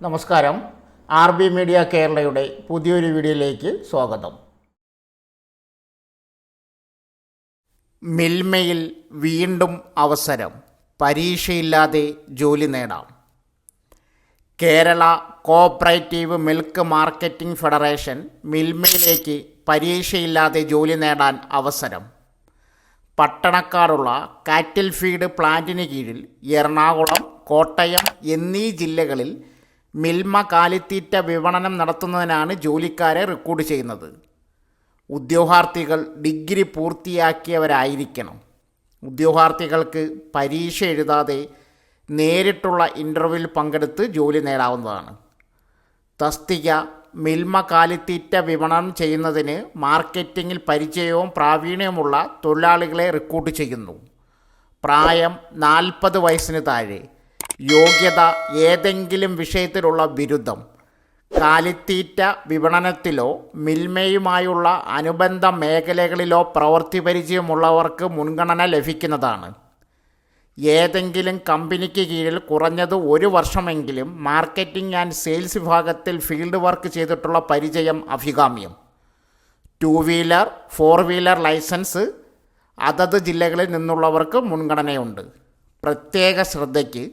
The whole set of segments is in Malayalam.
നമസ്കാരം. ആർ ബി മീഡിയ കേരളയുടെ പുതിയൊരു വീഡിയോയിലേക്ക് സ്വാഗതം. മിൽമയിൽ വീണ്ടും അവസരം. പരീക്ഷയില്ലാതെ ജോലി നേടാം. Kerala co-operative milk marketing federation മിൽമയിലേക്ക് പരീക്ഷയില്ലാതെ ജോലി നേടാൻ അവസരം. പട്ടണക്കാടുള്ള കാറ്റിൽ ഫീഡ് പ്ലാന്റിന് കീഴിൽ എറണാകുളം കോട്ടയം എന്നീ ജില്ലകളിൽ മിൽമ കാലിത്തീറ്റ വിപണനം നടത്തുന്നതിനാണ് ജോലിക്കാരെ റിക്രൂട്ട് ചെയ്യുന്നത്. ഉദ്യോഗാർത്ഥികൾ ഡിഗ്രി പൂർത്തിയാക്കിയവരായിരിക്കണം. ഉദ്യോഗാർത്ഥികൾക്ക് പരീക്ഷ എഴുതാതെ നേരിട്ടുള്ള ഇന്റർവ്യൂവിൽ പങ്കെടുത്ത് ജോലി നേടാവുന്നതാണ്. തസ്തിക മിൽമ കാലിത്തീറ്റ വിപണനം ചെയ്യുന്നതിന് മാർക്കറ്റിങ്ങിൽ പരിചയവും പ്രാവീണ്യവുമുള്ള തൊഴിലാളികളെ റിക്രൂട്ട് ചെയ്യുന്നു. പ്രായം നാൽപ്പത് വയസ്സിന് താഴെ. യോഗ്യത ഏതെങ്കിലും വിഷയത്തിലുള്ള ബിരുദം കാലിത്തീറ്റ വിപണനത്തിലോ മിൽമയുമായുള്ള അനുബന്ധ മേഖലകളിലോ പ്രവൃത്തി പരിചയമുള്ളവർക്ക് മുൻഗണന ലഭിക്കുന്നതാണ്. ഏതെങ്കിലും കമ്പനിക്ക് കീഴിൽ കുറഞ്ഞത് ഒരു വർഷമെങ്കിലും മാർക്കറ്റിംഗ് ആൻഡ് സെയിൽസ് വിഭാഗത്തിൽ ഫീൽഡ് വർക്ക് ചെയ്തിട്ടുള്ള പരിചയം അഭികാമ്യം. Two wheeler four wheeler licence അതത് ജില്ലകളിൽ നിന്നുള്ളവർക്ക് മുൻഗണനയുണ്ട്. പ്രത്യേക ശ്രദ്ധയ്ക്ക്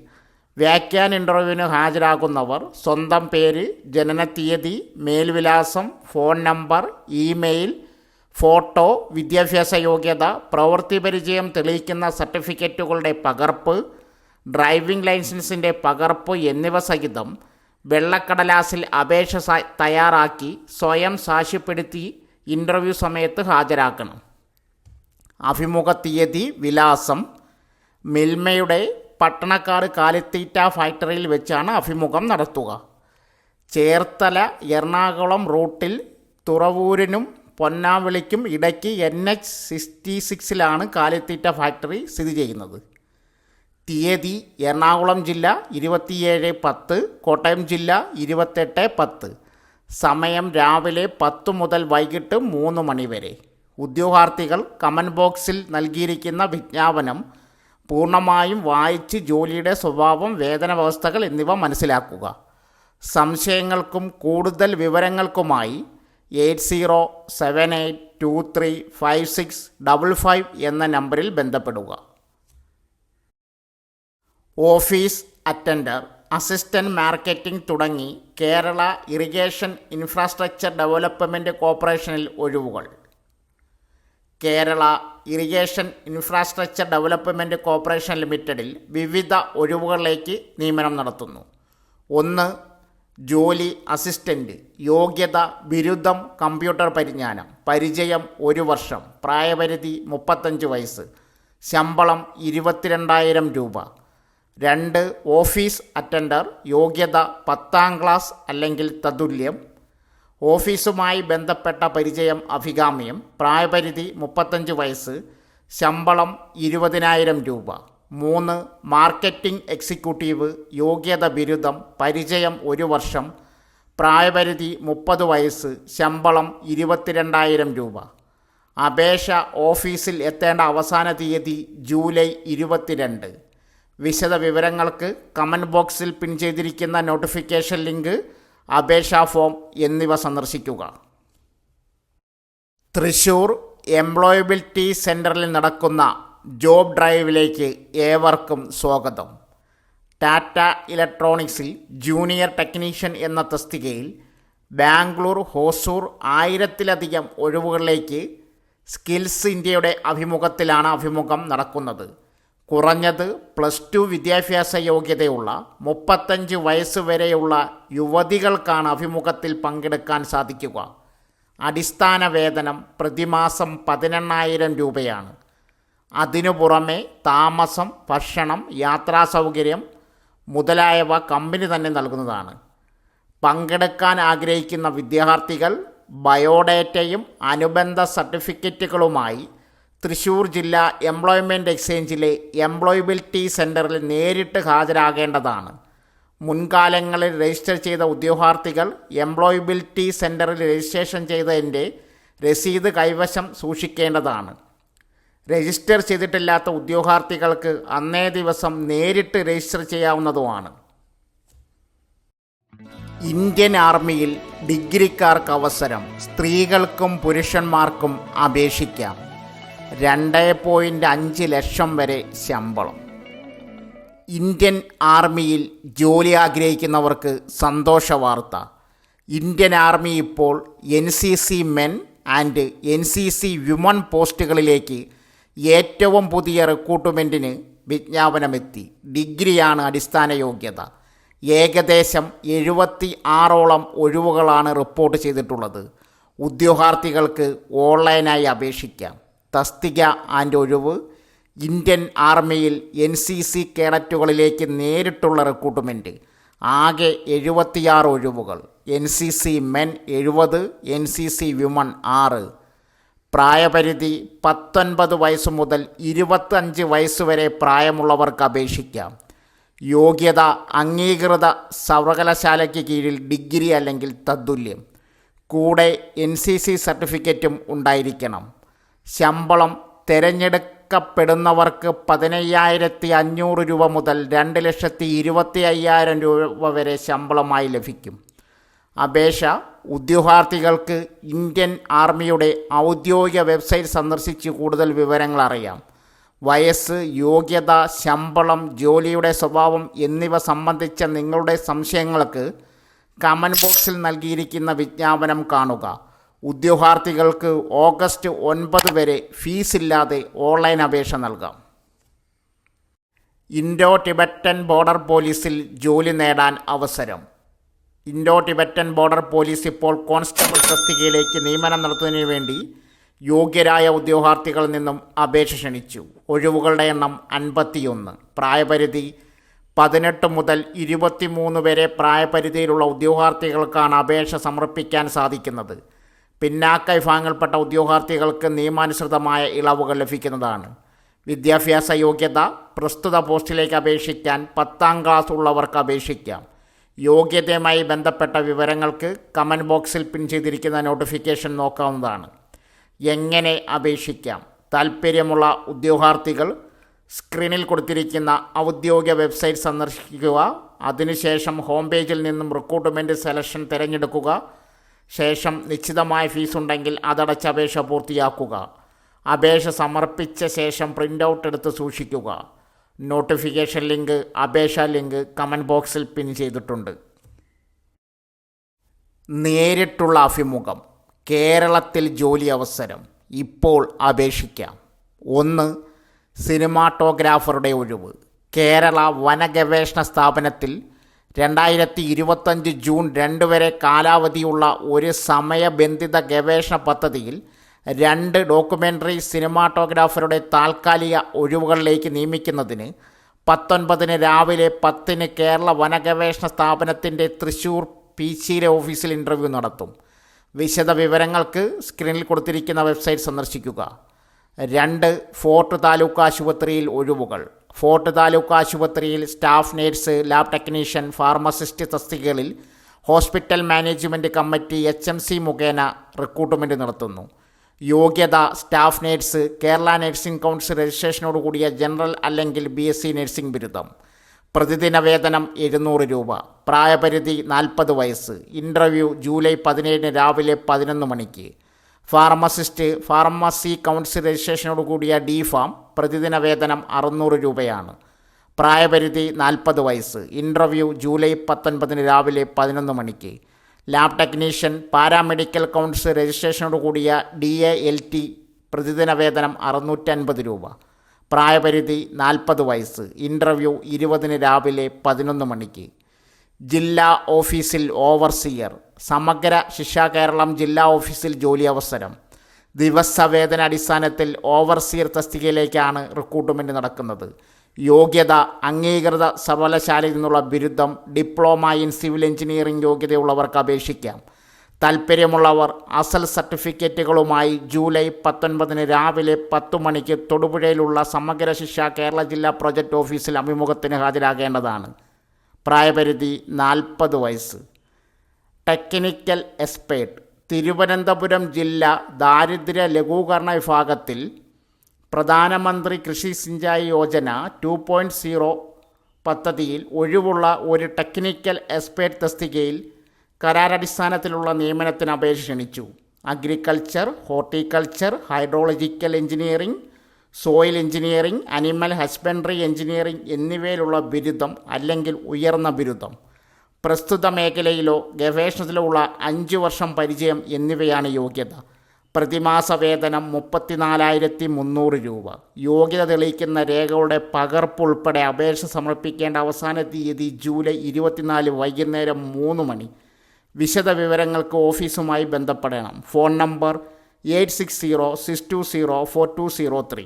വ്യാഖ്യാൻ ഇന്റർവ്യൂവിന് ഹാജരാകുന്നവർ സ്വന്തം പേര് ജനനത്തീയതി മേൽവിലാസം ഫോൺ നമ്പർ ഇമെയിൽ ഫോട്ടോ വിദ്യാഭ്യാസ യോഗ്യത പ്രവൃത്തി പരിചയം തെളിയിക്കുന്ന സർട്ടിഫിക്കറ്റുകളുടെ പകർപ്പ് ഡ്രൈവിംഗ് ലൈസൻസിന്റെ പകർപ്പ് എന്നിവ സഹിതം വെള്ളക്കടലാസിൽ അപേക്ഷ തയ്യാറാക്കി സ്വയം സാക്ഷ്യപ്പെടുത്തി ഇന്റർവ്യൂ സമയത്ത് ഹാജരാക്കണം. അഭിമുഖ തീയതി വിലാസം മിൽമയുടെ പട്ടണക്കാട് കാലിത്തീറ്റ ഫാക്ടറിയിൽ വെച്ചാണ് അഭിമുഖം നടത്തുക. ചേർത്തല എറണാകുളം റൂട്ടിൽ തുറവൂരിനും പൊന്നാവിളിക്കും ഇടയ്ക്ക് എൻ എച്ച് സിക്സ്റ്റി സിക്സിലാണ് കാലിത്തീറ്റ ഫാക്ടറി സ്ഥിതി ചെയ്യുന്നത്. തീയതി എറണാകുളം ജില്ല ഇരുപത്തിയേഴ് പത്ത് കോട്ടയം ജില്ല ഇരുപത്തെട്ട് പത്ത്. സമയം രാവിലെ പത്ത് മുതൽ വൈകിട്ട് മൂന്ന് മണി വരെ. ഉദ്യോഗാർത്ഥികൾ കമന്റ് ബോക്സിൽ നൽകിയിരിക്കുന്ന വിജ്ഞാപനം പൂർണമായും വായിച്ച് ജോലിയുടെ സ്വഭാവം വേതന വ്യവസ്ഥകൾ എന്നിവ മനസ്സിലാക്കുക. സംശയങ്ങൾക്കും കൂടുതൽ വിവരങ്ങൾക്കുമായി eight zero seven eight two three five six double five എന്ന നമ്പറിൽ ബന്ധപ്പെടുക. ഓഫീസ് അറ്റൻഡർ അസിസ്റ്റന്റ് മാർക്കറ്റിംഗ് തുടങ്ങി കേരള ഇറിഗേഷൻ ഇൻഫ്രാസ്ട്രക്ചർ ഡെവലപ്മെന്റ് കോർപ്പറേഷനിൽ ഒഴിവുകൾ. Kerala irrigation infrastructure development corporation ലിമിറ്റഡിൽ വിവിധ ഒഴിവുകളിലേക്ക് നിയമനം നടത്തുന്നു. ഒന്ന് ജോലി അസിസ്റ്റന്റ് യോഗ്യത ബിരുദം കമ്പ്യൂട്ടർ പരിജ്ഞാനം പരിചയം ഒരു വർഷം പ്രായപരിധി മുപ്പത്തഞ്ച് വയസ്സ് ശമ്പളം ഇരുപത്തിരണ്ടായിരം രൂപ. രണ്ട് ഓഫീസ് അറ്റൻഡർ യോഗ്യത പത്താം ക്ലാസ് അല്ലെങ്കിൽ തതുല്യം. ഓഫീസുമായി ബന്ധപ്പെട്ട പരിചയം അഭികാമ്യം. പ്രായപരിധി മുപ്പത്തഞ്ച് വയസ്സ്. ശമ്പളം ഇരുപതിനായിരം രൂപ. മൂന്ന് മാർക്കറ്റിംഗ് എക്സിക്യൂട്ടീവ് യോഗ്യത ബിരുദം. പരിചയം ഒരു വർഷം. പ്രായപരിധി മുപ്പത് വയസ്സ്. ശമ്പളം ഇരുപത്തിരണ്ടായിരം രൂപ. അപേക്ഷ ഓഫീസിൽ എത്തേണ്ട അവസാന തീയതി ജൂലൈ ഇരുപത്തിരണ്ട്. വിശദ വിവരങ്ങൾക്ക് കമന്റ് ബോക്സിൽ പിൻ ചെയ്തിരിക്കുന്ന നോട്ടിഫിക്കേഷൻ ലിങ്ക് അപേക്ഷാ ഫോം എന്നിവ സന്ദർശിക്കുക. തൃശൂർ എംപ്ലോയബിലിറ്റി സെന്ററിൽ നടക്കുന്ന ജോബ് ഡ്രൈവിലേക്ക് ഏവർക്കും സ്വാഗതം. ടാറ്റ ഇലക്ട്രോണിക്സിൽ ജൂനിയർ ടെക്നീഷ്യൻ എന്ന തസ്തികയിൽ ബാംഗ്ലൂർ ഹോസൂർ ആയിരത്തിലധികം ഒഴിവുകളിലേക്ക് സ്കിൽസ് ഇന്ത്യയുടെ അഭിമുഖത്തിലാണ് അഭിമുഖം നടക്കുന്നത്. കുറഞ്ഞത് പ്ലസ് ടു വിദ്യാഭ്യാസ യോഗ്യതയുള്ള മുപ്പത്തഞ്ച് വയസ്സ് വരെയുള്ള യുവതികൾക്കാണ് അഭിമുഖത്തിൽ പങ്കെടുക്കാൻ സാധിക്കുക. അടിസ്ഥാന വേതനം പ്രതിമാസം പതിനെണ്ണായിരം രൂപയാണ്. അതിനു പുറമെ താമസം ഭക്ഷണം യാത്രാ സൗകര്യം മുതലായവ കമ്പനി തന്നെ നൽകുന്നതാണ്. പങ്കെടുക്കാൻ ആഗ്രഹിക്കുന്ന വിദ്യാർത്ഥികൾ ബയോഡേറ്റയും അനുബന്ധ സർട്ടിഫിക്കറ്റുകളുമായി തൃശൂർ ജില്ലാ എംപ്ലോയ്മെന്റ് എക്സ്ചേഞ്ചിലെ എംപ്ലോയബിലിറ്റി സെന്ററിൽ നേരിട്ട് ഹാജരാകേണ്ടതാണ്. മുൻകാലങ്ങളിൽ രജിസ്റ്റർ ചെയ്ത ഉദ്യോഗാർത്ഥികൾ എംപ്ലോയബിലിറ്റി സെന്ററിൽ രജിസ്ട്രേഷൻ ചെയ്തതിന്റെ രസീത് കൈവശം സൂക്ഷിക്കേണ്ടതാണ്. രജിസ്റ്റർ ചെയ്തിട്ടില്ലാത്ത ഉദ്യോഗാർത്ഥികൾക്ക് അന്നേ ദിവസം നേരിട്ട് രജിസ്റ്റർ ചെയ്യാവുന്നതുമാണ്. ഇന്ത്യൻ ആർമിയിൽ ഡിഗ്രിക്കാർക്ക് അവസരം സ്ത്രീകൾക്കും പുരുഷന്മാർക്കും അപേക്ഷിക്കാം. രണ്ട് പോയിന്റ് അഞ്ച് ലക്ഷം വരെ ശമ്പളം. ഇന്ത്യൻ ആർമിയിൽ ജോലി ആഗ്രഹിക്കുന്നവർക്ക് സന്തോഷ വാർത്ത. ഇന്ത്യൻ ആർമി ഇപ്പോൾ N C C men and N C C women പോസ്റ്റുകളിലേക്ക് ഏറ്റവും പുതിയ റിക്രൂട്ട്മെന്റിന് വിജ്ഞാപനമെത്തി. ഡിഗ്രിയാണ് അടിസ്ഥാന യോഗ്യത. ഏകദേശം എഴുപത്തി ആറോളം ഒഴിവുകളാണ് റിപ്പോർട്ട് ചെയ്തിട്ടുള്ളത്. ഉദ്യോഗാർത്ഥികൾക്ക് ഓൺലൈനായി അപേക്ഷിക്കാം. തസ്തിക ആൻഡ് ഒഴിവ്. ഇന്ത്യൻ ആർമിയിൽ എൻ സി സി കേഡറ്റുകളിലേക്ക് നേരിട്ടുള്ള റിക്രൂട്ട്മെന്റ് ആകെ എഴുപത്തിയാറ് ഒഴിവുകൾ. എൻ സി സി മെൻ എഴുപത് എൻ സി സി വിമൺ ആറ്. പ്രായപരിധി പത്തൊൻപത് വയസ്സ് മുതൽ ഇരുപത്തഞ്ച് വയസ്സ് വരെ പ്രായമുള്ളവർക്ക് അപേക്ഷിക്കാം. യോഗ്യത അംഗീകൃത സർവകലാശാലയ്ക്ക് കീഴിൽ ഡിഗ്രി അല്ലെങ്കിൽ തത്തുല്യം കൂടെ എൻ സി സി സർട്ടിഫിക്കറ്റും ഉണ്ടായിരിക്കണം. ശമ്പളം തിരഞ്ഞെടുക്കപ്പെടുന്നവർക്ക് പതിനയ്യായിരത്തി അഞ്ഞൂറ് രൂപ മുതൽ രണ്ട് ലക്ഷത്തി ഇരുപത്തി അയ്യായിരം രൂപ വരെ ശമ്പളമായി ലഭിക്കും. അപേക്ഷ ഉദ്യോഗാർത്ഥികൾക്ക് ഇന്ത്യൻ ആർമിയുടെ ഔദ്യോഗിക വെബ്സൈറ്റ് സന്ദർശിച്ച് കൂടുതൽ വിവരങ്ങൾ അറിയാം. വയസ്സ് യോഗ്യത ശമ്പളം ജോലിയുടെ സ്വഭാവം എന്നിവ സംബന്ധിച്ച നിങ്ങളുടെ സംശയങ്ങൾക്ക് കമന്റ് ബോക്സിൽ നൽകിയിരിക്കുന്ന വിജ്ഞാപനം കാണുക. ഉദ്യോഗാർത്ഥികൾക്ക് ഓഗസ്റ്റ് ഒൻപത് വരെ ഫീസില്ലാതെ ഓൺലൈൻ അപേക്ഷ നൽകാം. ഇൻഡോ ടിബറ്റൻ ബോർഡർ പോലീസിൽ ജോലി നേടാൻ അവസരം. ഇൻഡോ ടിബറ്റൻ ബോർഡർ പോലീസ് ഇപ്പോൾ കോൺസ്റ്റബിൾ തസ്തികയിലേക്ക് നിയമനം നടത്തുന്നതിന് വേണ്ടി യോഗ്യരായ ഉദ്യോഗാർത്ഥികളിൽ നിന്നും അപേക്ഷ ക്ഷണിച്ചു. ഒഴിവുകളുടെ എണ്ണം അൻപത്തിയൊന്ന്. പ്രായപരിധി പതിനെട്ട് മുതൽ ഇരുപത്തിമൂന്ന് വരെ പ്രായപരിധിയിലുള്ള ഉദ്യോഗാർത്ഥികൾക്കാണ് അപേക്ഷ സമർപ്പിക്കാൻ സാധിക്കുന്നത്. പിന്നാക്ക വിഭാഗങ്ങളിൽപ്പെട്ട ഉദ്യോഗാർത്ഥികൾക്ക് നിയമാനുസൃതമായ ഇളവുകൾ ലഭിക്കുന്നതാണ്. വിദ്യാഭ്യാസ യോഗ്യത പ്രസ്തുത പോസ്റ്റിലേക്ക് അപേക്ഷിക്കാൻ പത്താം ക്ലാസ് ഉള്ളവർക്ക് അപേക്ഷിക്കാം. യോഗ്യതയുമായി ബന്ധപ്പെട്ട വിവരങ്ങൾക്ക് കമന്റ് ബോക്സിൽ പിൻ ചെയ്തിരിക്കുന്ന നോട്ടിഫിക്കേഷൻ നോക്കാവുന്നതാണ്. എങ്ങനെ അപേക്ഷിക്കാം? താൽപ്പര്യമുള്ള ഉദ്യോഗാർത്ഥികൾ സ്ക്രീനിൽ കൊടുത്തിരിക്കുന്ന ഔദ്യോഗിക വെബ്സൈറ്റ് സന്ദർശിക്കുക അതിനുശേഷം ഹോം പേജിൽ നിന്നും റിക്രൂട്ട്മെന്റ് സെലക്ഷൻ തിരഞ്ഞെടുക്കുക ശേഷം നിശ്ചിതമായ ഫീസുണ്ടെങ്കിൽ അതടച്ച് അപേക്ഷ പൂർത്തിയാക്കുക. അപേക്ഷ സമർപ്പിച്ച ശേഷം പ്രിന്റ് ഔട്ട് എടുത്ത് സൂക്ഷിക്കുക. നോട്ടിഫിക്കേഷൻ ലിങ്ക് അപേക്ഷ ലിങ്ക് കമന്റ് ബോക്സിൽ പിൻ ചെയ്തിട്ടുണ്ട്. നേരിട്ടുള്ള അഭിമുഖം. കേരളത്തിൽ ജോലി അവസരം. ഇപ്പോൾ അപേക്ഷിക്കാം. ഒന്ന് സിനിമാട്ടോഗ്രാഫറുടെ ഒഴിവ്. കേരള വനഗവേഷണ സ്ഥാപനത്തിൽ രണ്ടായിരത്തി ഇരുപത്തഞ്ച് ജൂൺ രണ്ട് വരെ കാലാവധിയുള്ള ഒരു സമയബന്ധിത ഗവേഷണ പദ്ധതിയിൽ രണ്ട് ഡോക്യുമെന്ററി സിനിമാട്ടോഗ്രാഫറുടെ താൽക്കാലിക ഒഴിവുകളിലേക്ക് നിയമിക്കുന്നതിന് പത്തൊൻപതിന് രാവിലെ പത്തിന് കേരള വനഗവേഷണ സ്ഥാപനത്തിന്റെ തൃശ്ശൂർ പീച്ചിയിലെ ഓഫീസിൽ ഇന്റർവ്യൂ നടത്തും. വിശദ വിവരങ്ങൾക്ക് സ്ക്രീനിൽ കൊടുത്തിരിക്കുന്ന വെബ്സൈറ്റ് സന്ദർശിക്കുക. രണ്ട് ഫോർട്ട് താലൂക്ക് ആശുപത്രിയിൽ ഒഴിവുകൾ. ഫോർട്ട് താലൂക്ക് ആശുപത്രിയിൽ staff nurse lab technician pharmacist തസ്തികകളിൽ hospital management committee H M C മുഖേന റിക്രൂട്ട്മെന്റ് നടത്തുന്നു. യോഗ്യത staff nurse Kerala nursing council രജിസ്ട്രേഷനോട് കൂടിയ ജനറൽ അല്ലെങ്കിൽ ബി എസ് സി നഴ്സിംഗ് ബിരുദം. പ്രതിദിന വേതനം എഴുന്നൂറ് രൂപ. പ്രായപരിധി നാൽപ്പത് വയസ്സ്. ഇന്റർവ്യൂ ജൂലൈ പതിനേഴിന് രാവിലെ പതിനൊന്ന് മണിക്ക്. ഫാർമസിസ്റ്റ് ഫാർമസി കൗൺസിൽ രജിസ്ട്രേഷനോട് കൂടിയ ഡി ഫാം പ്രതിദിന വേതനം അറുന്നൂറ് രൂപയാണ്. പ്രായപരിധി നാൽപ്പത് വയസ്സ്. ഇന്റർവ്യൂ ജൂലൈ പത്തൊൻപതിന് രാവിലെ പതിനൊന്ന് മണിക്ക്. ലാബ് ടെക്നീഷ്യൻ പാരാമെഡിക്കൽ കൗൺസിൽ രജിസ്ട്രേഷനോട് കൂടിയ ഡി എ എൽ ടി പ്രതിദിന വേതനം അറുന്നൂറ്റൻപത് രൂപ. പ്രായപരിധി നാൽപ്പത് വയസ്സ്. ഇന്റർവ്യൂ ഇരുപതിന് രാവിലെ പതിനൊന്ന് മണിക്ക്. ജില്ലാ ഓഫീസിൽ ഓവർസിയർ. സമഗ്ര ശിക്ഷാ കേരളം ജില്ലാ ഓഫീസിൽ ജോലി അവസരം ദിവസവേതന അടിസ്ഥാനത്തിൽ ഓവർസിയർ തസ്തികയിലേക്കാണ് റിക്രൂട്ട്മെന്റ് നടക്കുന്നത്. യോഗ്യത അംഗീകൃത സർവകലാശാലയിൽ നിന്നുള്ള ബിരുദം ഡിപ്ലോമ ഇൻ സിവിൽ എഞ്ചിനീയറിംഗ് യോഗ്യതയുള്ളവർക്ക് അപേക്ഷിക്കാം. താൽപ്പര്യമുള്ളവർ അസൽ സർട്ടിഫിക്കറ്റുകളുമായി ജൂലൈ പത്തൊൻപതിന് രാവിലെ പത്തു മണിക്ക് തൊടുപുഴയിലുള്ള സമഗ്ര ശിക്ഷ കേരള ജില്ലാ പ്രൊജക്ട് ഓഫീസിൽ അഭിമുഖത്തിന് ഹാജരാകേണ്ടതാണ്. പ്രായപരിധി നാൽപ്പത് വയസ്സ്. ടെക്നിക്കൽ എക്സ്പേർട്ട് തിരുവനന്തപുരം ജില്ല ദാരിദ്ര്യ ലഘൂകരണ വിഭാഗത്തിൽ Pradhan Mantri Krishi Sinchayee Yojana two point zero പദ്ധതിയിൽ ഒഴിവുള്ള ഒരു ടെക്നിക്കൽ എക്സ്പേർട്ട് തസ്തികയിൽ കരാരടിസ്ഥാനത്തിലുള്ള നിയമനത്തിന് അപേക്ഷ ക്ഷണിച്ചു. Agriculture horticulture hydrological engineering soil engineering animal husbandry engineering എന്നിവയിലുള്ള ബിരുദം അല്ലെങ്കിൽ ഉയർന്ന ബിരുദം. പ്രസ്തുത മേഖലയിലോ ഗവേഷണത്തിലോ ഉള്ള അഞ്ച് വർഷം പരിചയം എന്നിവയാണ് യോഗ്യത. പ്രതിമാസ വേതനം മുപ്പത്തിനാലായിരത്തി മുന്നൂറ് രൂപ. യോഗ്യത തെളിയിക്കുന്ന രേഖകളുടെ പകർപ്പ് ഉൾപ്പെടെ അപേക്ഷ സമർപ്പിക്കേണ്ട അവസാന തീയതി ജൂലൈ ഇരുപത്തിനാല് വൈകുന്നേരം മൂന്ന് മണി. വിശദ വിവരങ്ങൾക്ക് ഓഫീസുമായി ബന്ധപ്പെടണം. Phone number eight six zero six two zero four two zero three.